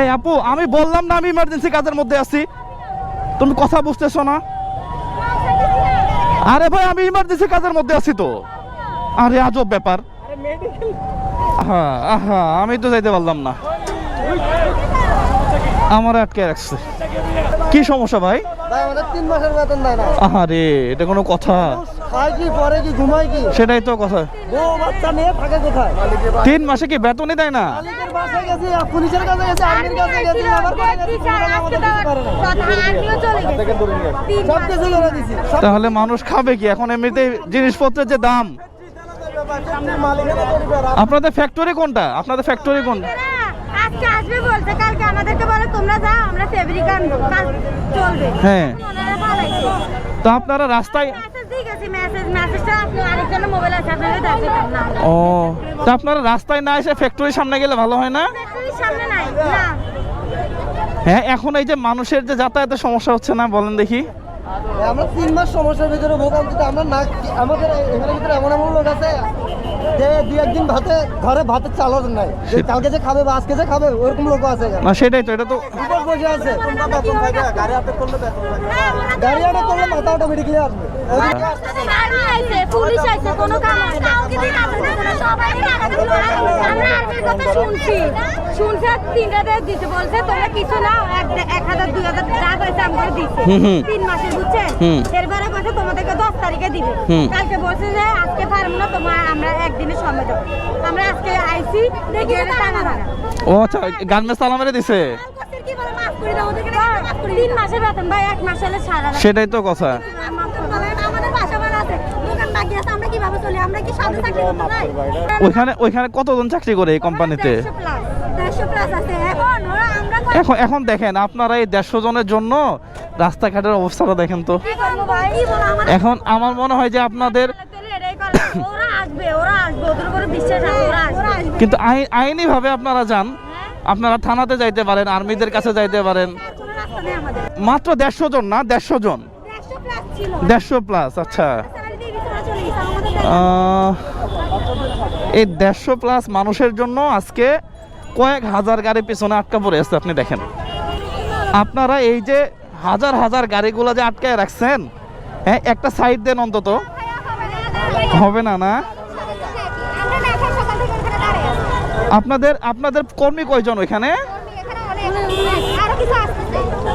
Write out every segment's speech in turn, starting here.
এই আপু আমি বললাম না আমি ইমার্জেন্সি কাজের মধ্যে আছি। তুমি কথা বুঝতেছো না? আরে ভাই আমি ইমার্জেন্সি কাজের মধ্যে আছি তো। আরে আজব ব্যাপার। হ্যাঁ হ্যাঁ আমি তো যাইতে পারলাম না। আমার আটকে রাখছে। কি সমস্যা ভাই? আহারে এটা কোনো কথা। খায় কি পরে কি ঘুমায় কি? সেটাই তো কথা। বউ বাচ্চা নিয়ে থাকে কোথায়? তিন মাসে কি বেতনই দেয় না? মালিকের বাসায় গেছি পুলিশের কাছে গেছি আর্মির কাছে গেছি তাহলে মানুষ খাবে কি? এখন এমনিতে জিনিসপত্রের যে দাম। আপনাদের ফ্যাক্টরি কোনটা? আপনাদের ফ্যাক্টরি কোন? আজকে আসবে বলছে কালকে আমাদেরকে বলে তোমরা যাও আমরা ফেব্রিক আনব চলবে। হ্যাঁ। তো আপনারা রাস্তায় ও তো আপনারা রাস্তায় না এসে ফ্যাক্টরির সামনে গেলে ভালো হয় না? ফ্যাক্টরির সামনে নাই না। হ্যাঁ এখন এই যে মানুষের যে যাতায়াতের সমস্যা হচ্ছে না বলেন দেখি। আমরা তিন মাস সমস্যার ভিতরে ভোগান্তিতে আমরা না আমাদের এখানে ভিতরে এমন এমন লোক আছে যে দুই একদিন ভাতে ঘরে ভাতের চালও নাই। যে কালকে যে খাবে বা আজকে যে খাবে ওরকম লোক আছে না সেটাই তো এটা তো উপর বসে আছে। গাড়ি হাতে করলে গাড়ি হাতে করলে মাথা অটোমেটিকলি আসবে। পুলিশ আইছে কোনো কাম হয় না কাউকে দিয়ে কাজ হচ্ছে না সবাই টাকা দিল আমরা আর্মির কথা শুনছি শুনছে তিনটা দিতে বলছে তোমরা কিছু না এক এক হাজার দুই হাজার যা পাইছে আমাকে দিচ্ছে হুম, হুম। তিন মাসের বুঝছেন হুম। বলছে তোমাদেরকে দশ তারিখে দিবে কালকে বলছে যে আজকে পারব না তোমার আমরা সময় দেবো আমরা আজকে আইছি দেখি এটা ও আচ্ছা গার্মেন্টস তালা মেরে দিছে তিন মাসের বেতন ভাই এক মাস হলে সারা সেটাই তো কথা আমাদের বাসা ভাড়া আছে দোকান বাকি আছে আমরা কীভাবে চলি আমরা কি সাথে চাকরি করতে নাই ওইখানে ওইখানে কতজন চাকরি করে এই কোম্পানিতে দেড়শো প্লাস আছে। এখন এখন দেখেন আপনারা এই দেড়শো জনের জন্য রাস্তাঘাটের অবস্থাটা দেখেন তো। এখন আমার মনে হয় যে আপনাদের তাহলে এটাই করে। ওরা আসবে ওরা আসবে ওদের উপরে বিশ্বাস আছে ওরা আসবে। কিন্তু আইন ভাবে আপনারা যান। আপনারা থানাতে যাইতে পারেন আর্মিদের কাছে যাইতে পারেন। আমাদের। মাত্র দেড়শো জন না? দেড়শো জন? দেড়শো প্লাস ছিল। দেড়শো প্লাস আচ্ছা স্যালারি দিয়ে গেছে, ওরা চলে গেছে আমাদের দেয়- আহ, এই দেড়শো প্লাস মানুষের জন্য আজকে কয়েক হাজার গাড়ি পিছনে আটকা পড়ে আছে, আপনি দেখেন আপনারা এই যে হাজার হাজার গাড়িগুলো যে আটকায় রাখছেন হ্যাঁ একটা সাইড দেন অন্তত হবে না না। আপনাদের আপনাদের কর্মী কয়জন ওইখানে।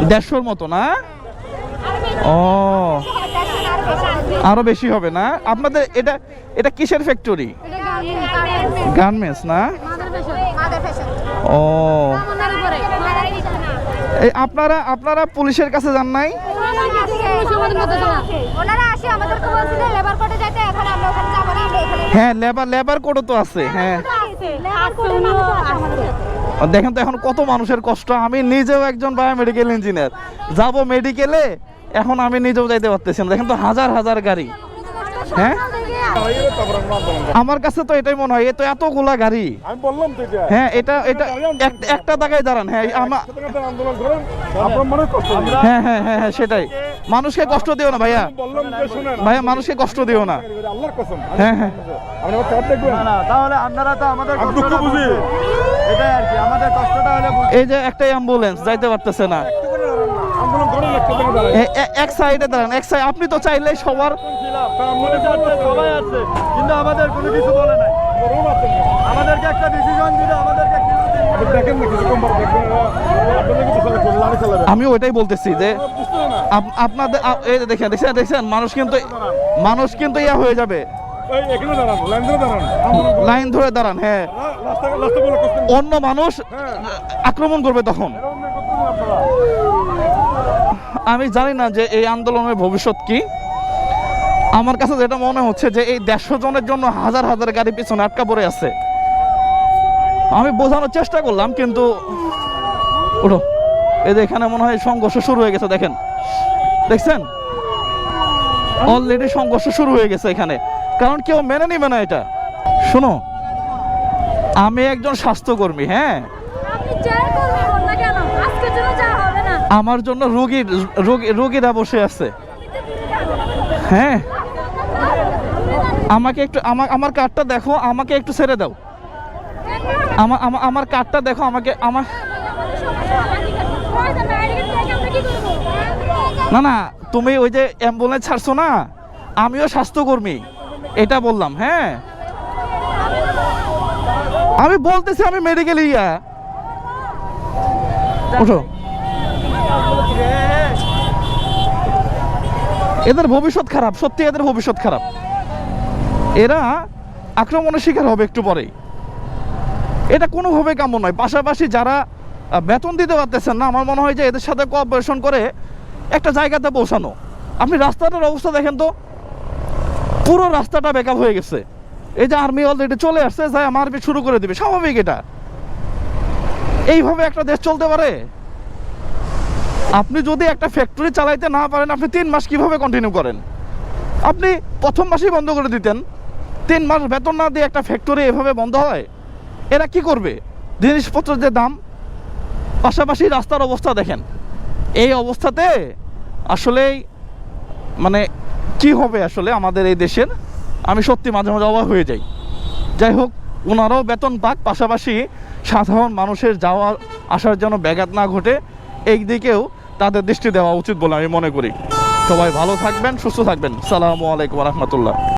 দেড়শোর মতো, না ও আরও বেশি হবে না? আপনাদের এটা এটা কিসের ফ্যাক্টরি গার্মেন্টস। না? ও। এই আপনারা আপনারা পুলিশের কাছে যান নাই? হ্যাঁ লেবার লেবার কোডও তো আছে হ্যাঁ। দেখেন তো এখন কত মানুষের কষ্ট আমি নিজেও একজন বায়োমেডিকেল ইঞ্জিনিয়ার যাব মেডিকেলে এখন আমি নিজেও যাইতে পারতেছি না। দেখেন তো হাজার হাজার গাড়ি। হ্যাঁ? আমার কাছে তো এটাই মনে হয় এ তো এতগুলা গাড়ি। আমি বললাম তো হ্যাঁ এটা এটা একটা জায়গায় দাঁড়ান। হ্যাঁ আমার আন্দোলন করেন আপনার মনে কষ্ট হ্যাঁ হ্যাঁ হ্যাঁ হ্যাঁ সেটাই। মানুষকে কষ্ট দিও না ভাইয়া। ভাইয়া মানুষকে কষ্ট দিও না। আল্লাহর কসম। হ্যাঁ হ্যাঁ। না তাহলে আপনারা তো আমাদের আমি বুঝি। এটাই আর কি আমাদের কষ্টটা হলে এই যে একটা অ্যাম্বুলেন্স যাইতে পারতেছে না আন্দোলন করেন একটা থেকে দাঁড়ায় এ- এ- এক সাইডে দাঁড়ান, এক সাইড আপনি তো চাইলে সবার কিন্তু আমাদের কোনো কিছু বলে নাই আমাদেরকে একটা ডিসিশন দিলে আমাদেরকে আমি ওইটাই বলতেছি যে আপনাদের এই দেখেন দেখছেন দেখছেন মানুষ কিন্তু মানুষ কিন্তু ইয়া হয়ে যাবে। লাইন ধরে দাঁড়ান হ্যাঁ। অন্য মানুষ আক্রমণ করবে তখন। আমি জানি না যে এই আন্দোলনের ভবিষ্যৎ কি। আমার কাছে যেটা মনে হচ্ছে যে এই দেড়শো জনের জন্য হাজার হাজার গাড়ি পিছনে আটকা পড়ে আছে। আমি বোঝানোর চেষ্টা করলাম, কিন্তু ওঠো এই যে এখানে মনে হয় সংঘর্ষ শুরু হয়ে গেছে, দেখেন। দেখছেন? অলরেডি সংঘর্ষ শুরু হয়ে গেছে এখানে। কারণ কেউ মেনে নিবে না এটা। শোনো, আমি একজন স্বাস্থ্যকর্মী হ্যাঁ? আমার জন্য রোগীর রোগী রোগীরা বসে আছে। হ্যাঁ? আমাকে একটু আমার আমার কার্ডটা দেখো, আমাকে একটু ছেড়ে দাও। আমার আমার আমার কার্ডটা দেখো, আমাকে আমার না না, তুমি ওই যে অ্যাম্বুলেন্স ছাড়ছো না? আমিও স্বাস্থ্যকর্মী। এটা বললাম হ্যাঁ? আমি বলতেছি, আমি মেডিকেল ইয়া। ওঠো। এদের ভবিষ্যৎ খারাপ, সত্যি এদের ভবিষ্যৎ খারাপ। এরা আক্রমণের শিকার হবে একটু পরেই। এটা কোনোভাবে কাম্য নয়। পাশাপাশি যারা বেতন দিতে পারতেছেন না, আমার মনে হয় যে এদের সাথে কোঅপারেশন করে একটা জায়গাতে পৌঁছানো। আপনি রাস্তাটার অবস্থা দেখেন তো, পুরো রাস্তাটা বেকআপ হয়ে গেছে। এই যে আর্মি অলরেডি চলে আসছে, যাই মারবি শুরু করে দিবে। স্বাভাবিক এটা। এইভাবে একটা দেশ চলতে পারে? আপনি যদি একটা ফ্যাক্টরি চালাইতে না পারেন, আপনি তিন মাস কীভাবে কন্টিনিউ করেন? আপনি প্রথম মাসেই বন্ধ করে দিতেন। তিন মাস বেতন না দিয়ে একটা ফ্যাক্টরি এভাবে বন্ধ হয়, এরা কি করবে? জিনিসপত্রের যে দাম, পাশাপাশি রাস্তার অবস্থা দেখেন। এই অবস্থাতে আসলেই মানে কি হবে আসলে আমাদের এই দেশের? আমি সত্যি মাঝে মাঝে অবাক হয়ে যাই। যাই হোক ওনারাও বেতন পাক, পাশাপাশি সাধারণ মানুষের যাওয়া, আসার যেন ব্যাঘাত না ঘটে এই দিকেও তাদের দৃষ্টি দেওয়া উচিত বলে আমি মনে করি। সবাই ভালো থাকবেন, সুস্থ থাকবেন। সালামু আলাইকুম রহমতুল্লাহ।